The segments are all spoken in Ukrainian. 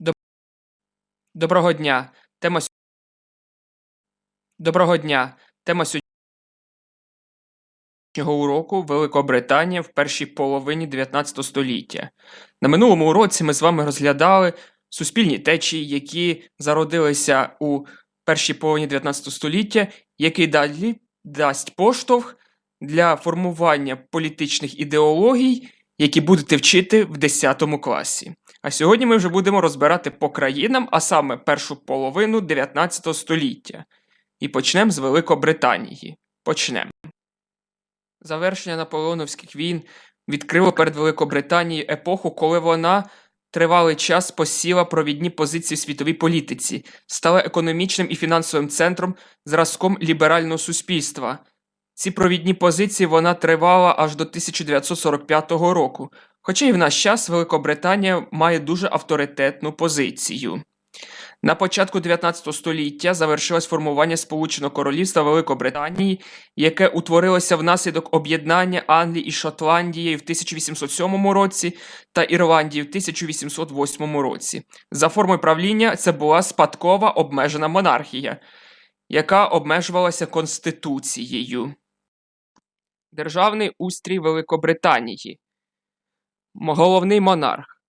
Доб- Доброго дня. Тема Доброго дня. Тема сьогоднішнього уроку Великобританія в першій половині 19 століття. На минулому уроці ми з вами розглядали суспільні течії, які зародилися у першій половині 19 століття, який далі дасть поштовх для формування політичних ідеологій, які будете вчити в 10 класі. А сьогодні ми вже будемо розбирати по країнам, а саме першу половину 19 століття. І почнемо з Великобританії. Почнемо. Завершення наполеоновських війн відкрило перед Великобританією епоху, коли вона тривалий час посіла провідні позиції в світовій політиці, стала економічним і фінансовим центром, зразком ліберального суспільства. Ці провідні позиції вона тривала аж до 1945 року, хоча і в наш час Великобританія має дуже авторитетну позицію. На початку 19 століття завершилось формування Сполученого Королівства Великобританії, яке утворилося внаслідок об'єднання Англії і Шотландії в 1807 році та Ірландії в 1808 році. За формою правління це була спадкова обмежена монархія, яка обмежувалася Конституцією. Державний устрій Великобританії. Головний монарх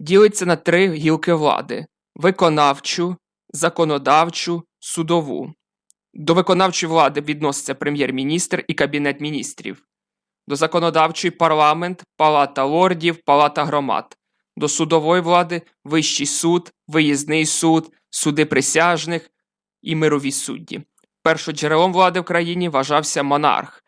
ділиться на три гілки влади: виконавчу, законодавчу, судову. До виконавчої влади відноситься прем'єр-міністр і кабінет міністрів. До законодавчої парламент, палата лордів, палата громад. До судової влади вищий суд, виїзний суд, суди присяжних і мирові судді. Першоджерелом влади в країні вважався монарх.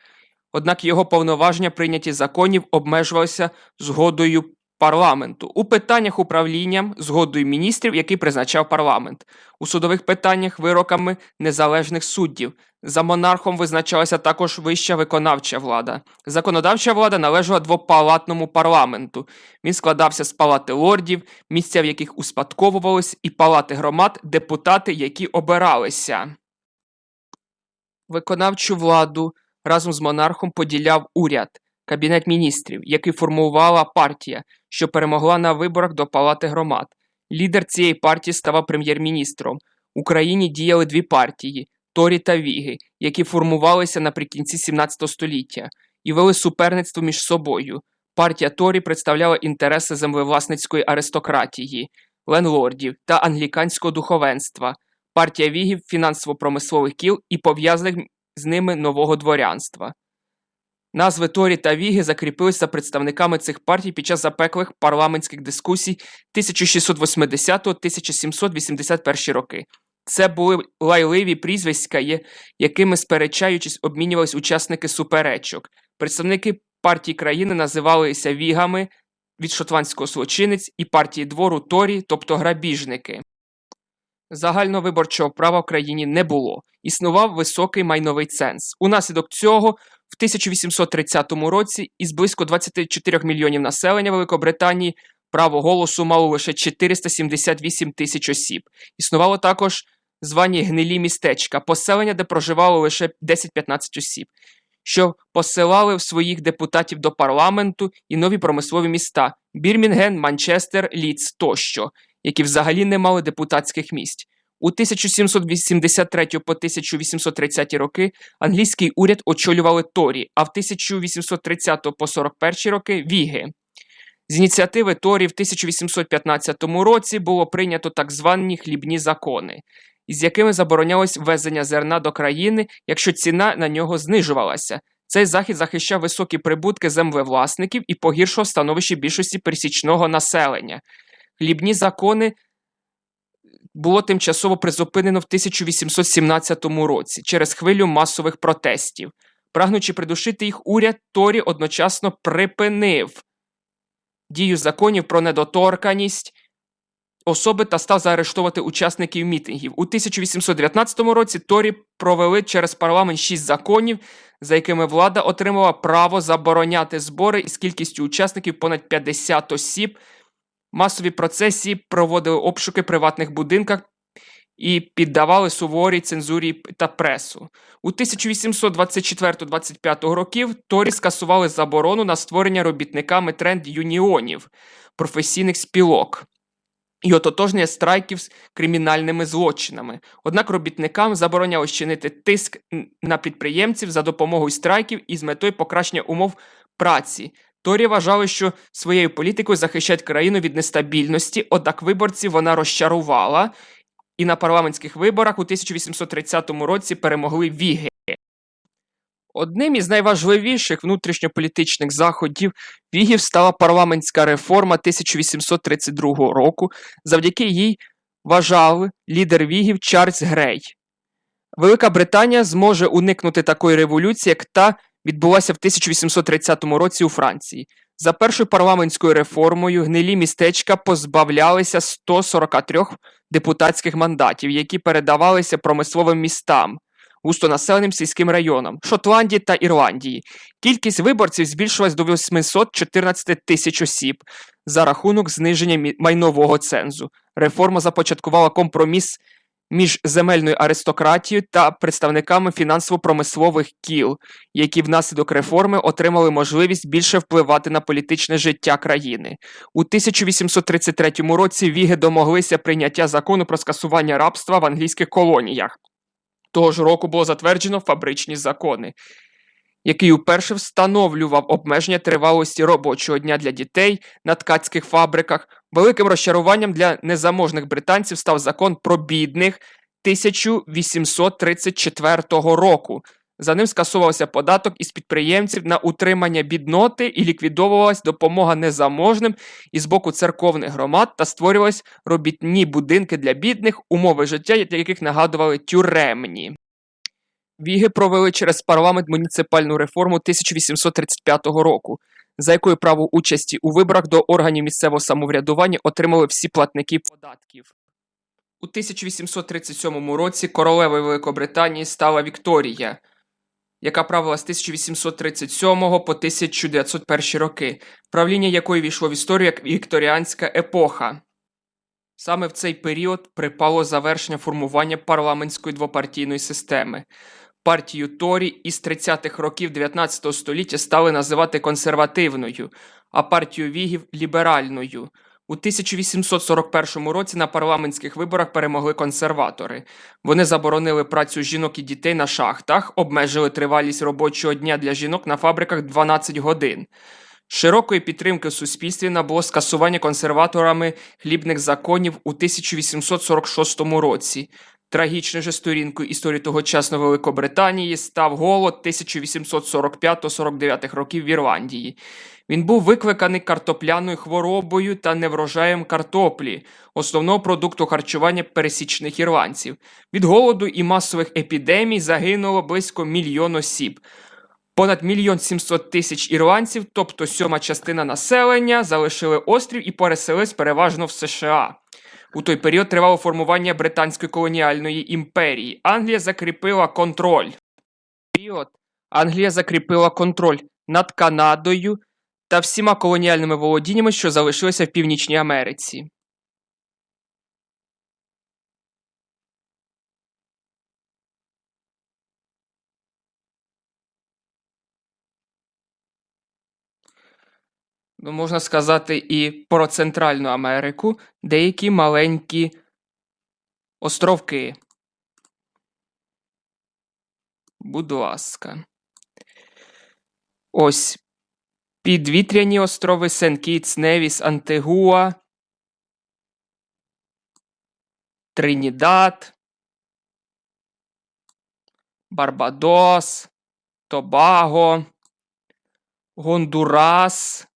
Однак його повноваження прийняті законів обмежувалися згодою парламенту. У питаннях управлінням згодою міністрів, який призначав парламент. У судових питаннях вироками незалежних суддів. За монархом визначалася також вища виконавча влада. Законодавча влада належала двопалатному парламенту. Він складався з палати лордів, місця в яких успадковувались, і палати громад, депутати, які обиралися. Виконавчу владу разом з монархом поділяв уряд, кабінет міністрів, який формувала партія, що перемогла на виборах до палати громад. Лідер цієї партії ставав прем'єр-міністром. В Україні діяли дві партії Торі та Віги, які формувалися наприкінці 17 століття і вели суперництво між собою. Партія Торі представляла інтереси землевласницької аристократії, ленлордів та англіканського духовенства. Партія Вігів фінансово-промислових кіл і пов'язаних з ними нового дворянства. Назви Торі та Віги закріпилися представниками цих партій під час запеклих парламентських дискусій 1680-1781 роки. Це були лайливі прізвиська, якими сперечаючись обмінювались учасники суперечок. Представники партій країни називалися вігами від шотландського злочинець і партії двору Торі, тобто грабіжники. Загального виборчого права в країні не було. Існував високий майновий ценз. Унаслідок цього в 1830 році із близько 24 мільйонів населення Великобританії право голосу мало лише 478 тисяч осіб. Існувало також звані гнилі містечка, поселення, де проживало лише 10-15 осіб, що посилали своїх депутатів до парламенту і нові промислові міста Бірмінген, Манчестер, Ліц тощо, які взагалі не мали депутатських місць. У 1783 по 1830 роки англійський уряд очолювали Торі, а в 1830 по 41 роки Віги. З ініціативи Торі в 1815 році було прийнято так звані хлібні закони, із якими заборонялось ввезення зерна до країни, якщо ціна на нього знижувалася. Цей захід захищав високі прибутки землевласників і погіршував становище більшості пересічного населення. Хлібні закони було тимчасово призупинено в 1817 році через хвилю масових протестів. Прагнучи придушити їх, уряд Торі одночасно припинив дію законів про недоторканість особи та став заарештовувати учасників мітингів. У 1819 році Торі провели через парламент шість законів, за якими влада отримала право забороняти збори із кількістю учасників понад 50 осіб. Масові процесії проводили обшуки в приватних будинках і піддавали суворій цензурі та пресу. У 1824-25 років Торі скасували заборону на створення робітниками тренд юніонів, професійних спілок і ототожнення страйків з кримінальними злочинами. Однак робітникам заборонялось чинити тиск на підприємців за допомогою страйків і з метою покращення умов праці. Торі вважали, що своєю політикою захищають країну від нестабільності, однак виборців вона розчарувала, і на парламентських виборах у 1830 році перемогли Віги. Одним із найважливіших внутрішньополітичних заходів Вігів стала парламентська реформа 1832 року, завдяки їй вважав лідер Вігів Чарльз Грей. Велика Британія зможе уникнути такої революції, як та відбулася в 1830 році у Франції. За першою парламентською реформою гнилі містечка позбавлялися 143 депутатських мандатів, які передавалися промисловим містам, густонаселеним сільським районам Шотландії та Ірландії. Кількість виборців збільшилась до 814 тисяч осіб за рахунок зниження майнового цензу. Реформа започаткувала компроміс між земельною аристократією та представниками фінансово-промислових кіл, які внаслідок реформи отримали можливість більше впливати на політичне життя країни. У 1833 році Віги домоглися прийняття закону про скасування рабства в англійських колоніях. Того ж року було затверджено фабричні закони, який уперше встановлював обмеження тривалості робочого дня для дітей на ткацьких фабриках. Великим розчаруванням для незаможних британців став закон про бідних 1834 року. За ним скасовувався податок із підприємців на утримання бідноти і ліквідовувалась допомога незаможним із боку церковних громад та створювались робітні будинки для бідних, умови життя, яких нагадували тюремні. Віги провели через парламент муніципальну реформу 1835 року, за якою право участі у виборах до органів місцевого самоврядування отримали всі платники податків. У 1837 році королевою Великобританії стала Вікторія, яка правила з 1837 по 1901 роки, правління якої війшло в історію як вікторіанська епоха. Саме в цей період припало завершення формування парламентської двопартійної системи. Партію Торі із 30-х років 19 століття стали називати консервативною, а партію Вігів ліберальною. У 1841 році на парламентських виборах перемогли консерватори. Вони заборонили працю жінок і дітей на шахтах, обмежили тривалість робочого дня для жінок на фабриках 12 годин. Широкої підтримки в суспільстві набуло скасування консерваторами хлібних законів у 1846 році. Трагічною же сторінкою історії тогочасної Великобританії став голод 1845-49 років в Ірландії. Він був викликаний картопляною хворобою та неврожаєм картоплі, основного продукту харчування пересічних ірландців. Від голоду і масових епідемій загинуло близько мільйон осіб. Понад мільйон сімсот тисяч ірландців, тобто сьома частина населення, залишили острів і переселились переважно в США. У той період тривало формування британської колоніальної імперії. Англія закріпила контроль. Період Англія закріпила контроль над Канадою та всіма колоніальними володіннями, що залишилися в Північній Америці. Ну, можна сказати і про Центральну Америку, деякі маленькі островки. Будь ласка. Ось підвітряні острови Сен-Кітс, Невіс, Антигуа, Тринідад, Барбадос, Тобаго, Гондурас.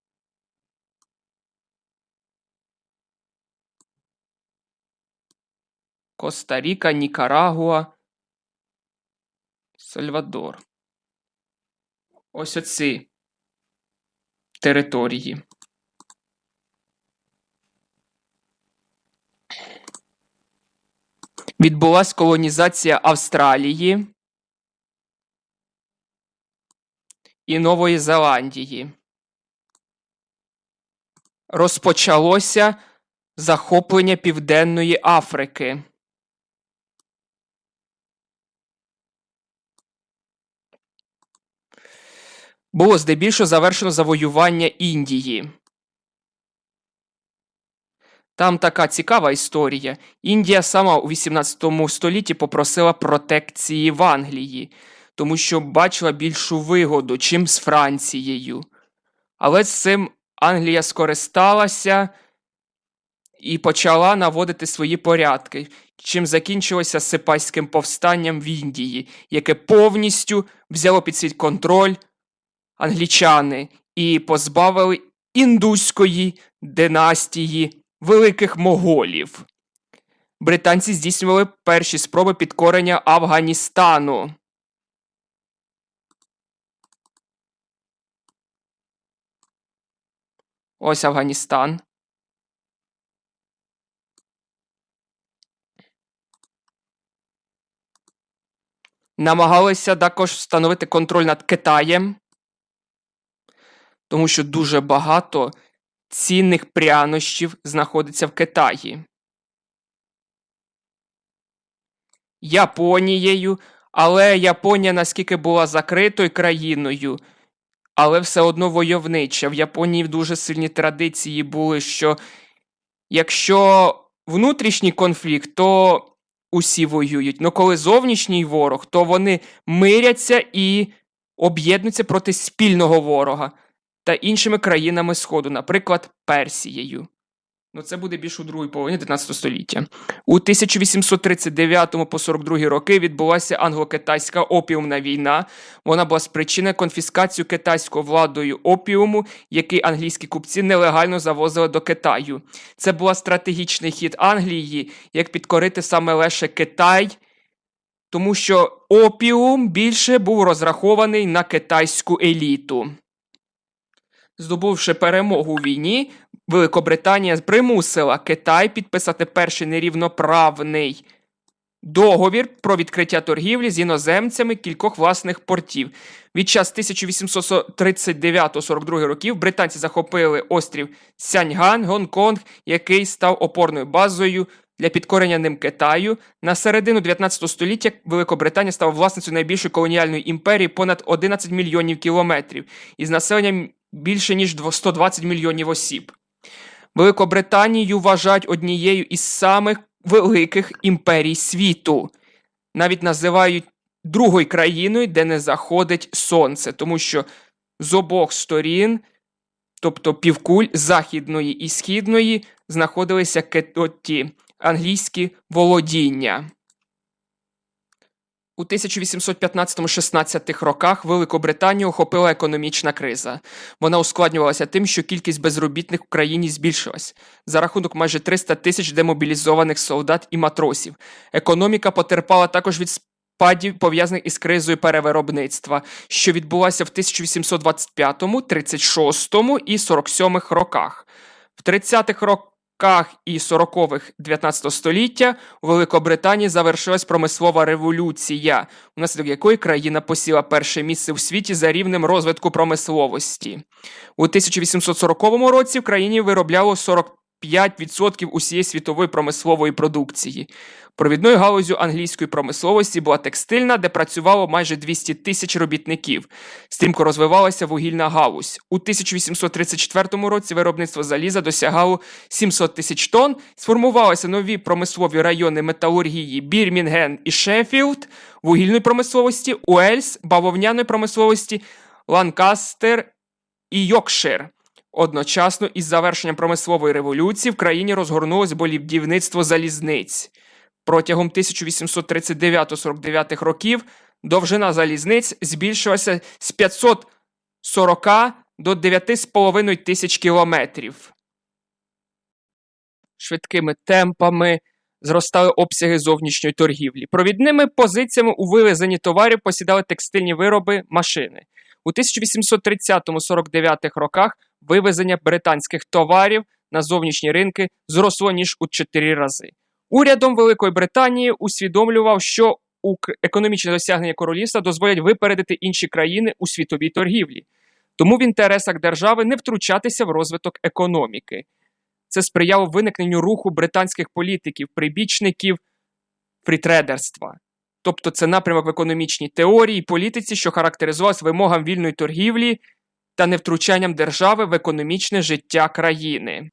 Коста-Ріка, Нікарагуа, Сальвадор. Ось оці території. Відбулась колонізація Австралії і Нової Зеландії. Розпочалося захоплення Південної Африки. Було здебільшого завершено завоювання Індії. Там така цікава історія. Індія сама у 18 столітті попросила протекції в Англії, тому що бачила більшу вигоду, чим з Францією. Але з цим Англія скористалася і почала наводити свої порядки, чим закінчилося сипайським повстанням в Індії, яке повністю взяло під свій контроль англічани і позбавили індуської династії великих моголів. Британці здійснювали перші спроби підкорення Афганістану. Ось Афганістан. Намагалися також встановити контроль над Китаєм, тому що дуже багато цінних прянощів знаходиться в Китаї. Японією, але Японія наскільки була закритою країною, але все одно войовнича. В Японії дуже сильні традиції були, що якщо внутрішній конфлікт, то усі воюють. Но коли зовнішній ворог, то вони миряться і об'єднуються проти спільного ворога та іншими країнами Сходу, наприклад, Персією. Ну, це буде більш у другій половині 19 століття. У 1839 по 42 роки відбулася англо-китайська опіумна війна. Вона була спричинена конфіскацією китайською владою опіуму, який англійські купці нелегально завозили до Китаю. Це був стратегічний хід Англії, як підкорити саме лише Китай, тому що опіум більше був розрахований на китайську еліту. Здобувши перемогу у війні, Великобританія примусила Китай підписати перший нерівноправний договір про відкриття торгівлі з іноземцями кількох власних портів. Від час 1839-42 років британці захопили острів Сяньган, Гонконг, який став опорною базою для підкорення ним Китаю. На середину 19 століття Великобританія стала власницею найбільшої колоніальної імперії понад 11 мільйонів кілометрів із населенням більше ніж 120 мільйонів осіб. Великобританію вважають однією із самих великих імперій світу. Навіть називають другою країною, де не заходить сонце, тому що з обох сторін, тобто півкуль західної і східної, знаходилися ті англійські володіння. У 1815-16 роках Великобританію охопила економічна криза. Вона ускладнювалася тим, що кількість безробітних в країні збільшилась за рахунок майже 300 тисяч демобілізованих солдат і матросів. Економіка потерпала також від спадів, пов'язаних із кризою перевиробництва, що відбулася в 1825, 36 і 47 роках. В 30-х роках і 40-х 19 століття у Великобританії завершилась промислова революція, внаслідок якої країна посіла перше місце в світі за рівнем розвитку промисловості. У 1840 році в країні виробляло 45% усієї світової промислової продукції. Провідною галузю англійської промисловості була текстильна, де працювало майже 200 тисяч робітників. Стрімко розвивалася вугільна галузь. У 1834 році виробництво заліза досягало 700 тисяч тонн. Сформувалися нові промислові райони металургії Бірмінген і Шеффілд, вугільної промисловості, Уельс, бавовняної промисловості, Ланкастер і Йокшир. Одночасно із завершенням промислової революції в країні розгорнулось болівдівництво залізниць. Протягом 1839-49 років довжина залізниць збільшилася з 540 до 9,5 тисяч кілометрів. Швидкими темпами зростали обсяги зовнішньої торгівлі. Провідними позиціями у вивезенні товарів посідали текстильні вироби машини. У 1830-49 роках вивезення британських товарів на зовнішні ринки зросло ніж у 4 рази. Урядом Великої Британії усвідомлював, що економічне досягнення королівства дозволять випередити інші країни у світовій торгівлі. Тому в інтересах держави не втручатися в розвиток економіки. Це сприяло виникненню руху британських політиків, прибічників фрітредерства. тобто це напрямок в економічній теорії і політиці, що характеризувався вимогам вільної торгівлі та невтручанням держави в економічне життя країни.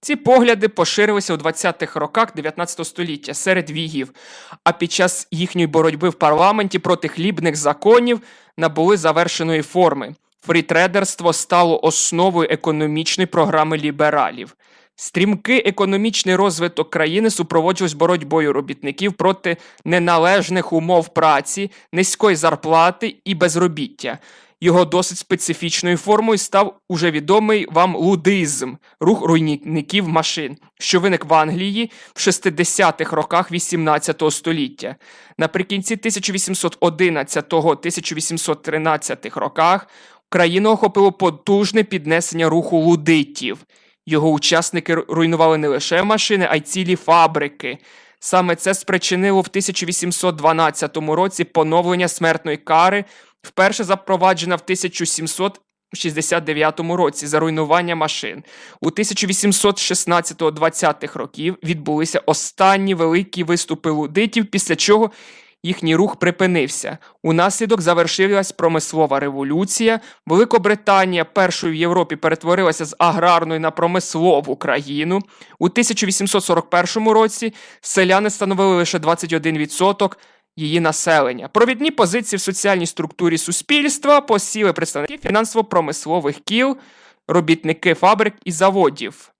Ці погляди поширилися у 20-х роках 19 століття серед вігів, а під час їхньої боротьби в парламенті проти хлібних законів набули завершеної форми. Фрітредерство стало основою економічної програми лібералів. Стрімкий економічний розвиток країни супроводжувався боротьбою робітників проти неналежних умов праці, низької зарплати і безробіття. Його досить специфічною формою став уже відомий вам лудизм рух руйнівників машин, що виник в Англії в 60-х роках 18 століття. Наприкінці 1811-1813 роках країну охопило потужне піднесення руху лудитів. Його учасники руйнували не лише машини, а й цілі фабрики. Саме це спричинило в 1812 році поновлення смертної кари, вперше запроваджена в 1769 році за руйнування машин. У 1816-20 років відбулися останні великі виступи лудитів, після чого їхній рух припинився. Унаслідок завершилась промислова революція. Великобританія першою в Європі перетворилася з аграрної на промислову країну. У 1841 році селяни становили лише 21% її населення. Провідні позиції в соціальній структурі суспільства посіли представники фінансово-промислових кіл, робітники фабрик і заводів.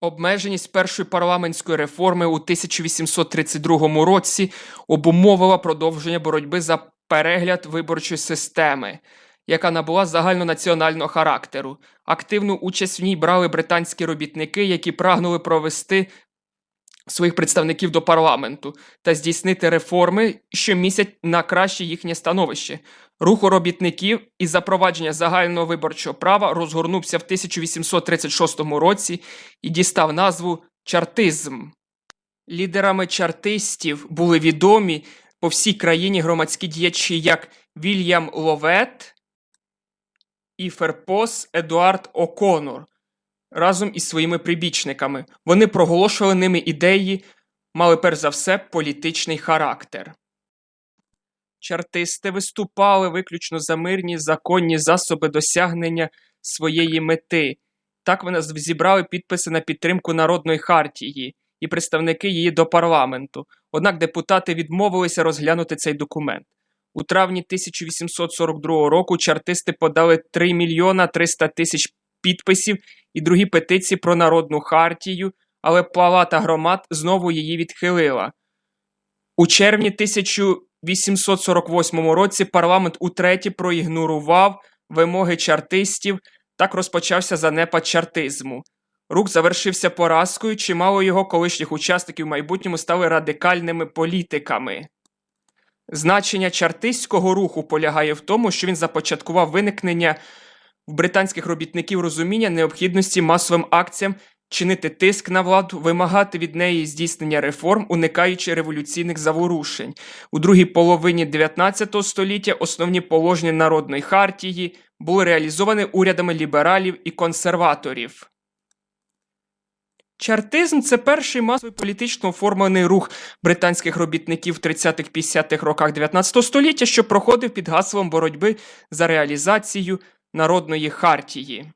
Обмеженість першої парламентської реформи у 1832 році обумовила продовження боротьби за перегляд виборчої системи, яка набула загальнонаціонального характеру. Активну участь в ній брали британські робітники, які прагнули провести своїх представників до парламенту та здійснити реформи, що місять на краще їхнє становище. Рух робітників і запровадження загального виборчого права розгорнувся в 1836 році і дістав назву чартизм. Лідерами чартистів були відомі по всій країні громадські діячі як Вільям Ловет і Ферпос Едуард О'Конор разом із своїми прибічниками. Вони проголошували ними ідеї, мали перш за все політичний характер. Чартисти виступали виключно за мирні законні засоби досягнення своєї мети. Так вони зібрали підписи на підтримку народної хартії і представники її до парламенту. Однак депутати відмовилися розглянути цей документ. У травні 1842 року чартисти подали 3 мільйона 300 тисяч підписів і другі петиції про народну хартію, але Палата громад знову її відхилила. У червні 1848 році парламент утретє проігнорував вимоги чартистів, так розпочався занепад чартизму. Рух завершився поразкою, чимало його колишніх учасників в майбутньому стали радикальними політиками. Значення чартистського руху полягає в тому, що він започаткував виникнення в британських робітників розуміння необхідності масовим акціям чинити тиск на владу, вимагати від неї здійснення реформ, уникаючи революційних заворушень. У другій половині 19 століття основні положення народної хартії були реалізовані урядами лібералів і консерваторів. Чартизм це перший масовий політично оформлений рух британських робітників в 30-50-х роках 19 століття, що проходив під гаслом боротьби за реалізацію народної хартії.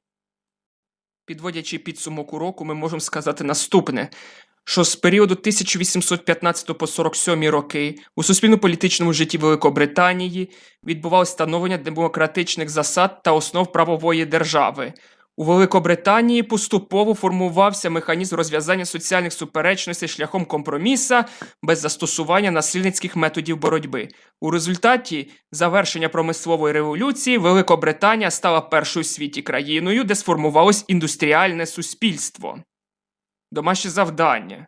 Підводячи підсумок уроку, ми можемо сказати наступне. Що з періоду 1815 по 47 роки у суспільно-політичному житті Великобританії відбувалося становлення демократичних засад та основ правової держави. У Великобританії поступово формувався механізм розв'язання соціальних суперечностей шляхом компроміса без застосування насильницьких методів боротьби. У результаті завершення промислової революції Великобританія стала першою в світі країною, де сформувалось індустріальне суспільство. Домашнє завдання.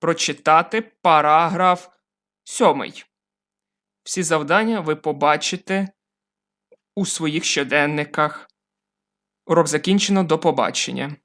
Прочитати параграф 7. Всі завдання ви побачите у своїх щоденниках. Урок закінчено. До побачення.